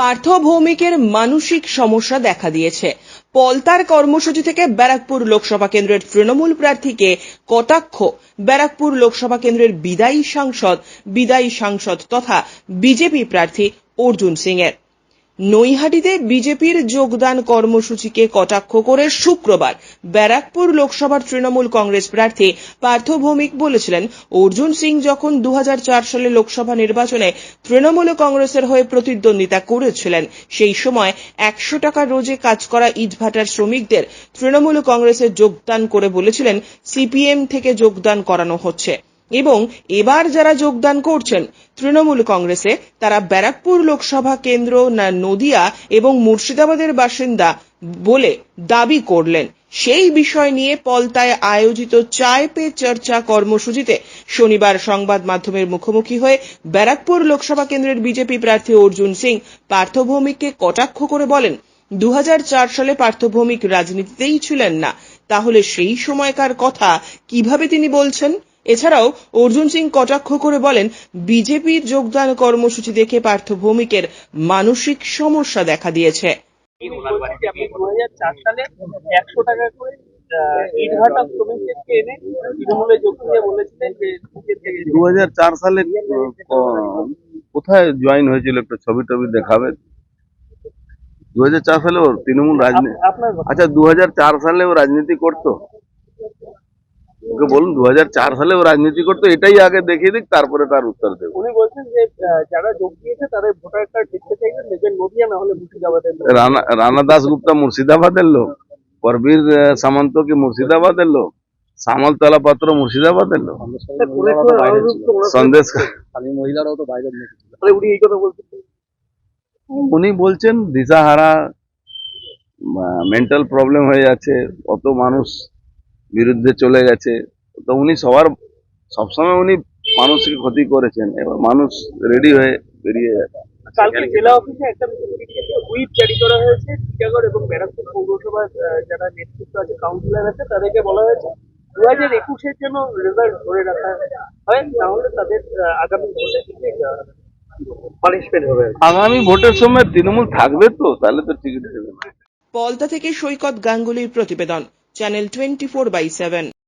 পার্থ ভৌমিকের মানসিক সমস্যা দেখা দিয়েছে। পলতার কর্মসূচি থেকে ব্যারাকপুর লোকসভা কেন্দ্রের তৃণমূল প্রার্থীকে কটাক্ষ। ব্যারাকপুর লোকসভা কেন্দ্রের বিদায়ী সাংসদ বিদায়ী সাংসদ তথা বিজেপি প্রার্থী অর্জুন সিং এর নৈহাটিতে বিজেপির যোগদান কর্মসূচিকে কটাক্ষ করে শুক্রবার ব্যারাকপুর লোকসভার তৃণমূল কংগ্রেস প্রার্থী পার্থ ভৌমিক বলেছিলেন, অর্জুন সিং যখন দু হাজার চার সালে লোকসভা নির্বাচনে তৃণমূল কংগ্রেসের হয়ে প্রতিদ্বন্দ্বিতা করেছিলেন, সেই সময় একশো টাকা রোজে কাজ করা ইটভাটার শ্রমিকদের তৃণমূল কংগ্রেসে যোগদান করে বলেছিলেন, সিপিএম থেকে যোগদান করানো হচ্ছে। এবং এবার যারা যোগদান করছেন, তৃণমূল কংগ্রেসে, তারা ব্যারাকপুর লোকসভা কেন্দ্র না নদিয়া এবং মুর্শিদাবাদের বাসিন্দা বলে দাবি করলেন। সেই বিষয় নিয়ে পলতায় আয়োজিত চায় পে চর্চা কর্মসূচিতে শনিবার সংবাদ মাধ্যমের মুখোমুখি হয়ে ব্যারাকপুর লোকসভা কেন্দ্রের বিজেপি প্রার্থী অর্জুন সিং পার্থভৌমিককে কটাক্ষ করে বলেন দু হাজার চার সালে পার্থভৌমিক রাজনীতিতেই ছিলেন না। তাহলে সেই সময়কার কথা কীভাবে তিনি বলছেন? এছাড়াও অর্জুন সিং কটাক্ষ করে বলেন বিজেপির যোগদান কর্মসূচি দেখে পার্থ ভৌমিকের মানসিক সমস্যা দেখা দিয়েছে। আপনি দু হাজার চার সালে একশো টাকা করে ইটভাটা শ্রমিকদেরকে এনে তৃণমূলে যোগ দিয়ে বলেছিলেন যে নিজের থেকে দু সালে কোথায় জয়েন হয়েছিল একটা ছবি টবি দেখাবে দু সালে ওর তৃণমূল রাজনীতি। আচ্ছা দু সালে ও রাজনীতি করতো? ওকে বলুন দু হাজার চার সালে ও রাজনীতি করতো এটাই আগে দেখিয়ে দিক তারপরে তার উত্তর দেবো। উনি বলছেন যে যারা যোগ দিয়েছে তাদের ভোটার কার্ড দেখতে চাইবেন দেখবেন নদিয়া না হলে মুর্শিদাবাদের রানা রানা দাস গুপ্তা মুর্শিদাবাদের লোক পরবীর সামন্ত কি মুর্শিদাবাদের লোক শ্যামল তলাপাত্র মুর্শিদাবাদের লোক। সন্দেশ খালি মহিলারাও তো বাইরে উনি এই কথা বলছেন। উনি বলছেন দিশাহারা মেন্টাল প্রবলেম হয়ে যাচ্ছে কত মানুষ বিরুদ্ধে চলে গেছে। তো উনি সবার সবসময় উনি মানুষকে ক্ষতি করেছেন। এবার মানুষ রেডি হয়ে বেরিয়ে কালকে জেলা অফিসে একটা হুইপ জারি করা হয়েছে টিটাগড় এবং ব্যারাকপুর পৌরসভার যারা নেতৃত্ব আছে কাউন্সিলর আছে তাদেরকে বলা হয়েছে দু হাজার একুশের জন্য রেজাল্ট ধরে রাখা হয়। তাহলে তাদের আগামী ভোটে পানিশমেন্ট হবে। আগামী ভোটের সময় তৃণমূল থাকবে তো তাহলে তো টিকিট দেবে পলতা থেকে সৈকত গাঙ্গুলির প্রতিবেদন। channel 24 by 7.